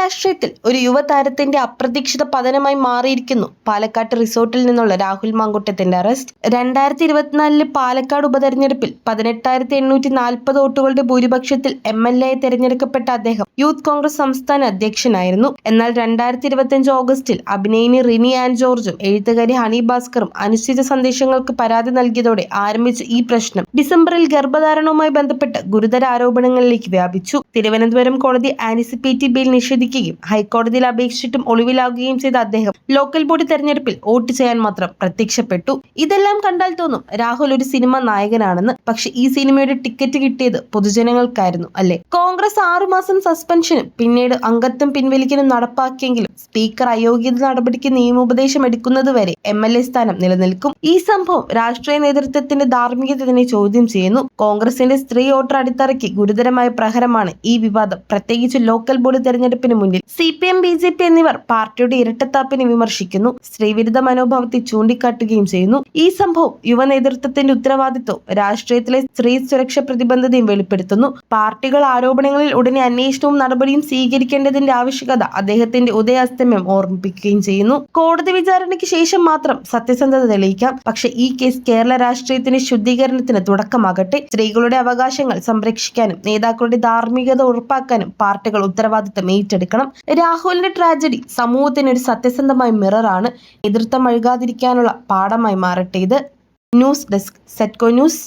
രാഷ്ട്രീയത്തിൽ ഒരു യുവതാരത്തിന്റെ അപ്രതീക്ഷിത പതനമായി മാറിയിരിക്കുന്നു. പാലക്കാട് റിസോർട്ടിൽ നിന്നുള്ള രാഹുൽ മാങ്കുട്ടത്തിന്റെ അറസ്റ്റ്. രണ്ടായിരത്തി ഇരുപത്തിനാലിലെ പാലക്കാട് ഉപതെരഞ്ഞെടുപ്പിൽ പതിനെട്ടായിരത്തി എണ്ണൂറ്റി നാൽപ്പത് വോട്ടുകളുടെ ഭൂരിപക്ഷത്തിൽ എം എൽ എ തെരഞ്ഞെടുക്കപ്പെട്ട അദ്ദേഹം യൂത്ത് കോൺഗ്രസ് സംസ്ഥാന അധ്യക്ഷനായിരുന്നു. എന്നാൽ രണ്ടായിരത്തി ഇരുപത്തിയഞ്ച് ഓഗസ്റ്റിൽ അഭിനയിനി റിനി ആൻഡ് ജോർജും എഴുത്തുകാരി ഹണി ഭാസ്കറും അനുശ്ചിത സന്ദേശങ്ങൾക്ക് പരാതി നൽകിയതോടെ ആരംഭിച്ച ഈ പ്രശ്നം ഡിസംബറിൽ ഗർഭധാരണവുമായി ബന്ധപ്പെട്ട് ഗുരുതര ആരോപണങ്ങളിലേക്ക് വ്യാപിച്ചു. തിരുവനന്തപുരം കോടതി ആനിസിപ്പേറ്റി ബിൽ നിഷേധിക്കുകയും ഹൈക്കോടതിയിൽ അപേക്ഷിച്ചിട്ടും ഒളിവിലാകുകയും ചെയ്ത അദ്ദേഹം ലോക്കൽ ബോഡി തെരഞ്ഞെടുപ്പിൽ വോട്ട് ചെയ്യാൻ മാത്രം പ്രത്യക്ഷപ്പെട്ടു. ഇതെല്ലാം കണ്ടാൽ തോന്നും രാഹുൽ ഒരു സിനിമ നായകനാണെന്ന്. പക്ഷെ ഈ സിനിമയുടെ ടിക്കറ്റ് കിട്ടിയത് പൊതുജനങ്ങൾക്കായിരുന്നു അല്ലെ? കോൺഗ്രസ് ആറുമാസം സസ്പെൻഷനും പിന്നീട് അംഗത്വം പിൻവലിക്കലും നടപ്പാക്കിയെങ്കിലും സ്പീക്കർ അയോഗ്യത നടപടിക്ക് നിയമോപദേശം എടുക്കുന്നതുവരെ എം എൽ എ സ്ഥാനം നിലനിൽക്കും. ഈ സംഭവം രാഷ്ട്രീയ നേതൃത്വത്തിന്റെ ധാർമ്മികത ചോദ്യം ചെയ്യുന്നു. കോൺഗ്രസിന്റെ സ്ത്രീ വോട്ടർ അടിത്തറയ്ക്ക് ഗുരുതരമായ പ്രഹരമാണ് ഈ വിവാദം. പ്രത്യേകിച്ച് ലോക്കൽ ബോഡി തെരഞ്ഞെടുപ്പിന് മുന്നിൽ C P M B J P എന്നിവർ പാർട്ടിയുടെ ഇരട്ടത്താപ്പിനെ വിമർശിക്കുന്നു. സ്ത്രീവിരുദ്ധ മനോഭാവത്തെ ചൂണ്ടിക്കാട്ടുകയും ചെയ്യുന്നു. ഈ സംഭവം യുവ നേതൃത്വത്തിന്റെ ഉത്തരവാദിത്വവും രാഷ്ട്രീയത്തിലെ സ്ത്രീ സുരക്ഷ പ്രതിബദ്ധതയും വെളിപ്പെടുത്തുന്നു. പാർട്ടികൾ ആരോപണങ്ങളിൽ ഉടനെ അന്വേഷണവും നടപടിയും സ്വീകരിക്കേണ്ടതിന്റെ ആവശ്യകത അദ്ദേഹത്തിന്റെ ഉദയാസ്തമയം ഓർമ്മിപ്പിക്കുകയും ചെയ്യുന്നു. കോടതി വിചാരണയ്ക്ക് ശേഷം മാത്രം സത്യസന്ധത തെളിയിക്കാം. പക്ഷേ ഈ കേസ് കേരള രാഷ്ട്രീയത്തിന്റെ ശുദ്ധീകരണത്തിന് തുടക്കമാകട്ടെ. സ്ത്രീകളുടെ അവകാശങ്ങൾ സംരക്ഷിക്കാനും നേതാക്കളുടെ ധാർമ്മികത ഉറപ്പാക്കാനും പാർട്ടികൾ ഉത്തരവാദിത്തം ഏറ്റെടുക്കണം രാഹുലിന്റെ ട്രാജഡി സമൂഹത്തിന് ഒരു സത്യസന്ധമായ മിററാണ് എതിർത്തം അഴുകാതിരിക്കാനുള്ള പാഠമായി മാറട്ടെ ഇത്. ന്യൂസ് ഡെസ്ക് സെറ്റ്കോ ന്യൂസ്.